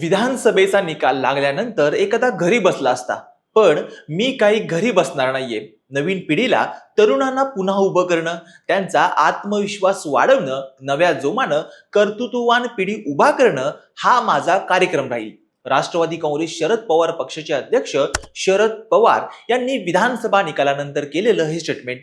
विधानसभेचा निकाल लागल्यानंतर एखादा घरी बसला असता. पण मी काही घरी बसणार नाहीये. नवीन पिढीला तरुणांना पुन्हा उभं करणं त्यांचा आत्मविश्वास वाढवणं नव्या जोमानं कर्तृत्ववान पिढी उभा करणं हा माझा कार्यक्रम राहील. राष्ट्रवादी काँग्रेस शरद पवार पक्षाचे अध्यक्ष शरद पवार यांनी विधानसभा निकालानंतर केलेलं हे स्टेटमेंट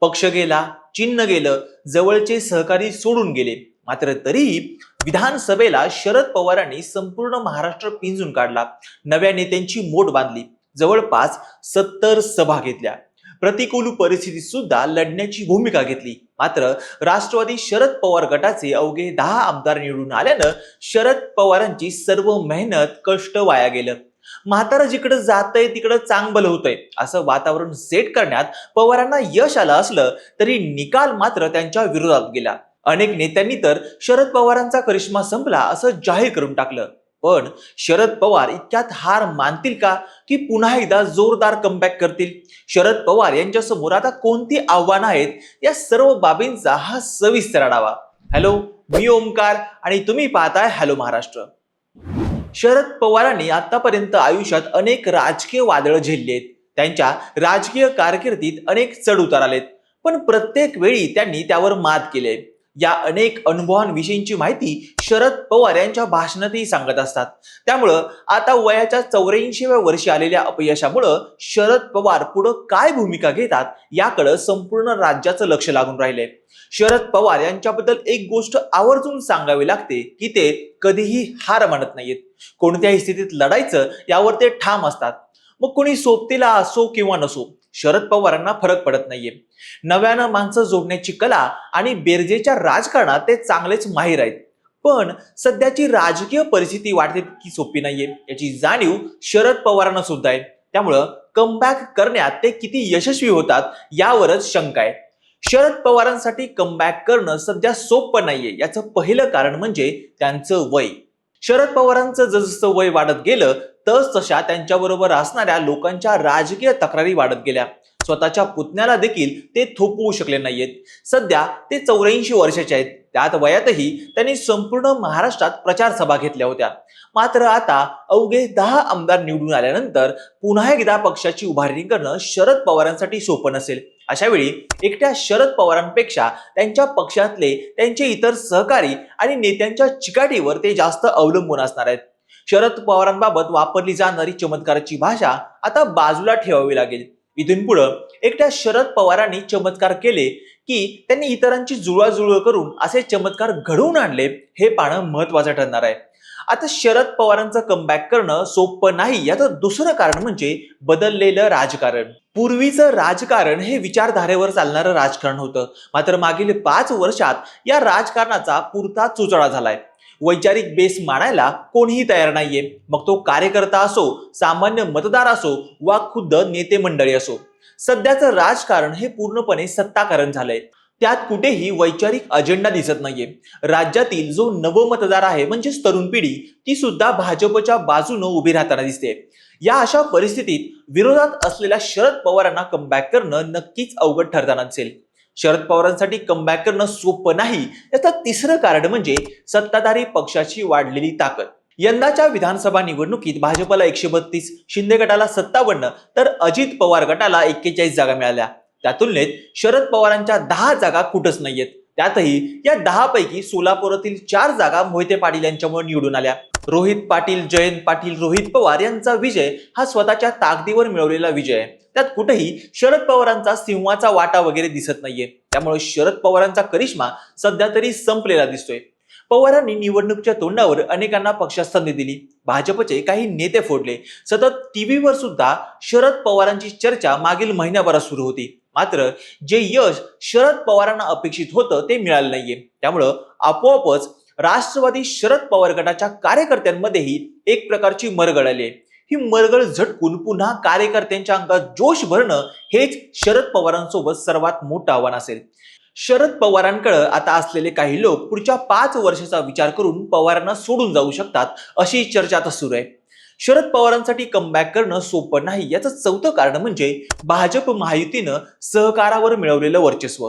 पक्ष गेला चिन्ह गेलं जवळचे सहकारी सोडून गेले. मात्र तरीही विधानसभेला शरद पवारांनी संपूर्ण महाराष्ट्र पिंजून काढला. नव्या नेत्यांची मोठ बांधली. जवळपास सत्तर सभा घेतल्या. प्रतिकूल परिस्थितीत सुद्धा लढण्याची भूमिका घेतली. मात्र राष्ट्रवादी शरद पवार गटाचे अवघे दहा आमदार निवडून आल्यानं शरद पवारांची सर्व मेहनत कष्ट वाया गेलं. म्हातारा जिकडं जातंय तिकडं चांगलं होतंय असं वातावरण सेट करण्यात पवारांना यश आलं असलं तरी निकाल मात्र त्यांच्या विरोधात गेला. अनेक नेत्यांनी तर शरद पवारांचा करिश्मा संपला असं जाहीर करून टाकलं. पण शरद पवार इतक्यात हार मानतील का? की पुन्हा एकदा जोरदार कमबॅक करतील? शरद पवार यांच्या समोर आता कोणती आव्हानं आहेत? या सर्व बाबींचा हा सविस्तर आढावा. हॅलो मी ओमकार आणि तुम्ही पाहताय हॅलो महाराष्ट्र. शरद पवारांनी आतापर्यंत आयुष्यात अनेक राजकीय वादळं झेलली आहेत. त्यांच्या राजकीय कारकिर्दीत अनेक चढ उतार आलेत. पण प्रत्येक वेळी त्यांनी त्यावर मात केली आहे. या अनेक अनुभवांविषयीची माहिती शरद पवार यांच्या भाषणातही सांगत असतात. त्यामुळं आता वयाच्या चौऱ्याऐंशीव्या वर्षी आलेल्या अपयशामुळं शरद पवार पुढं काय भूमिका घेतात याकडं संपूर्ण राज्याचं लक्ष लागून राहिले शरद पवार यांच्याबद्दल एक गोष्ट आवर्जून सांगावी लागते की ते कधीही हार मानत नाहीत. कोणत्याही स्थितीत लढायचं यावर ते ठाम असतात. मग कोणी सोबतीला असो किंवा नसो शरद पवारांना फरक पडत नाहीये. नव्यानं माणसं जोडण्याची कला आणि बेरजेच्या राजकारणात ते चांगलेच माहीर आहेत. पण सध्याची राजकीय परिस्थिती वाटते तितकी सोपी नाहीये. याची जाणीव शरद पवारांना सुद्धा आहे. त्यामुळं कमबॅक करण्यात ते किती यशस्वी होतात यावरच शंका आहे. शरद पवारांसाठी कमबॅक करणं सध्या सोपं नाहीये. याचं पहिलं कारण म्हणजे त्यांचं वय. शरद पवारांचं जसं वय वाढत गेलं तस तशा त्यांच्याबरोबर असणाऱ्या लोकांच्या राजकीय तक्रारी वाढत गेल्या. स्वतःच्या पुतण्याला देखील ते थोपवू शकले नाहीयेत. सध्या ते चौऱ्याऐंशी वर्षाचे आहेत. त्यात वयातही त्यांनी संपूर्ण महाराष्ट्रात प्रचार सभा घेतल्या होत्या. मात्र आता अवघे दहा आमदार निवडून आल्यानंतर पुन्हा एकदा पक्षाची उभारणी करणं शरद पवारांसाठी सोपं नसेल. अशा वेळी एकट्या शरद पवारांपेक्षा त्यांच्या पक्षातले त्यांचे इतर सहकारी आणि नेत्यांच्या चिकाटीवर ते जास्त अवलंबून असणार आहेत. शरद पवारांबाबत वापरली जाणारी चमत्काराची भाषा आता बाजूला ठेवावी लागेल. इथून पुढं एकट्या शरद पवारांनी चमत्कार केले की त्यांनी इतरांची जुळवाजुळव करून असे चमत्कार घडवून आणले हे पाहणं महत्वाचं ठरणार आहे. आता शरद पवारांचं कमबॅक करणं सोपं नाही याचं दुसरं कारण म्हणजे बदललेलं राजकारण. पूर्वीचं राजकारण हे विचारधारेवर चालणारं राजकारण होतं. मात्र मागील पाच वर्षात या राजकारणाचा पुरता चुचळा झालाय. वैचारिक बेस मानायला कोणीही तयार नाहीये. मग तो कार्यकर्ता असो सामान्य मतदार असो वा खुद्द नेते मंडळी असो. सध्याचं राजकारण हे पूर्णपणे सत्ताकारण झालंय. त्यात कुठेही वैचारिक अजेंडा दिसत नाहीये. राज्यातील जो नवमतदार आहे म्हणजेच तरुण पिढी ती सुद्धा भाजपच्या बाजूनं उभी राहताना दिसते. या अशा परिस्थितीत विरोधात असलेल्या शरद पवारांना कमबॅक करणं नक्कीच अवघड ठरताना दिसेल. शरद पवारांसाठी कमबॅक करणं सोपं नाही. याचं तिसरं कारण म्हणजे सत्ताधारी पक्षाची वाढलेली ताकद. यंदाच्या विधानसभा निवडणुकीत भाजपला एकशे बत्तीस शिंदे गटाला सत्तावन्न तर अजित पवार गटाला एक्केचाळीस जागा मिळाल्या. त्या तुलनेत शरद पवारांच्या दहा जागा कुठंच नाहीयेत. त्यातही या दहा पैकी सोलापुरातील चार जागा मोहिते पाटील यांच्यामुळे निवडून आल्या. रोहित पाटील जयंत पाटील रोहित पवार यांचा विजय हा स्वतःच्या ताकदीवर मिळवलेला विजय आहे. त्यात कुठेही शरद पवारांचा सिंहाचा वाटा वगैरे दिसत नाहीये. त्यामुळे शरद पवारांचा करिश्मा सध्या तरी संपलेला दिसतोय. पवारांनी निवडणुकीच्या तोंडावर अनेकांना पक्षात संधी दिली. भाजपचे काही नेते फोडले. सतत टीव्हीवर सुद्धा शरद पवारांची चर्चा मागील महिन्याभरात सुरू होती. मात्र जे यश शरद पवारांना अपेक्षित होतं ते मिळालं नाहीये. त्यामुळं आपोआपच राष्ट्रवादी शरद पवार गटाच्या कार्यकर्त्यांमध्येही एक प्रकारची मरगळ आली आहे. ही मरगळ झटकून पुन्हा कार्यकर्त्यांच्या अंगात जोश भरणं हेच शरद पवारांसोबत सर्वात मोठं आव्हान असेल. शरद पवारांकडे आता असलेले काही लोक पुढच्या पाच वर्षाचा विचार करून पवारांना सोडून जाऊ शकतात अशी चर्चा आता सुरू आहे. शरद पवारांसाठी कमबॅक करणं सोपं नाही याचं चौथं कारण म्हणजे भाजप महायुतीनं सहकारावर मिळवलेलं वर्चस्व.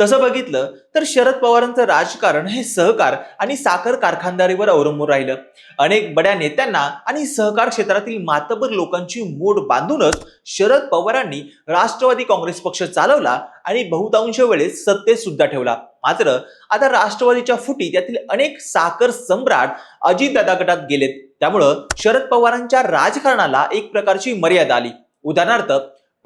तसं बघितलं तर शरद पवारांचं राजकारण हे सहकार आणि साखर कारखानदारीवर अवलंबून राहिलं. अनेक बड्या नेत्यांना आणि सहकार क्षेत्रातील मातबर लोकांची मोड बांधूनच शरद पवारांनी राष्ट्रवादी काँग्रेस पक्ष चालवला आणि बहुतांश वेळेस सत्तेत सुद्धा ठेवला. मात्र आता राष्ट्रवादीच्या फुटी त्यातील अनेक साखर सम्राट अजितदादा गटात गेलेत. त्यामुळं शरद पवारांच्या राजकारणाला एक प्रकारची मर्यादा आली. उदाहरणार्थ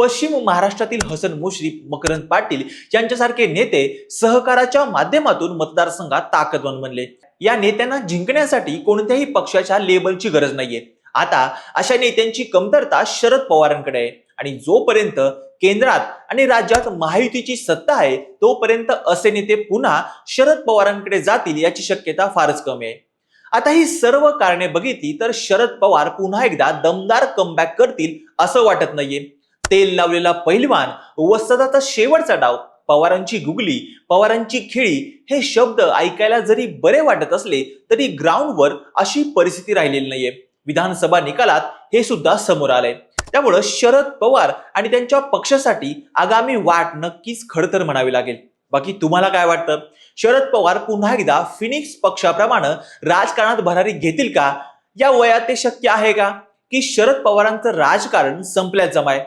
पश्चिम महाराष्ट्रातील हसन मुश्रीफ मकरंद पाटील यांच्यासारखे नेते सहकाराच्या माध्यमातून मतदारसंघात ताकदवान बनले. या नेत्यांना जिंकण्यासाठी कोणत्याही पक्षाच्या लेबलची गरज नाहीये. आता अशा नेत्यांची कमतरता शरद पवारांकडे आहे. आणि जोपर्यंत केंद्रात आणि राज्यात महायुतीची सत्ता आहे तोपर्यंत असे नेते पुन्हा शरद पवारांकडे जातील याची शक्यता फारच कमी आहे. आता ही सर्व कारणे बघितली तर शरद पवार पुन्हा एकदा दमदार कमबॅक करतील असं वाटत नाहीये. तेल लावलेला पहिलवान व सदाचा शेवटचा डाव. पवारांची गुगली पवारांची खेळी हे शब्द ऐकायला जरी बरे वाटत असले तरी ग्राउंडवर अशी परिस्थिती राहिलेली नाहीये. विधानसभा निकालात हे सुद्धा समोर आलंय. त्यामुळं शरद पवार आणि त्यांच्या पक्षासाठी आगामी वाट नक्कीच खडतर म्हणावी लागेल. बाकी तुम्हाला काय वाटतं? शरद पवार पुन्हा एकदा फिनिक्स पक्षाप्रमाणे राजकारणात भरारी घेतील का? या वयात ते शक्य आहे का? की शरद पवारांचं राजकारण संपल्यात जमाय.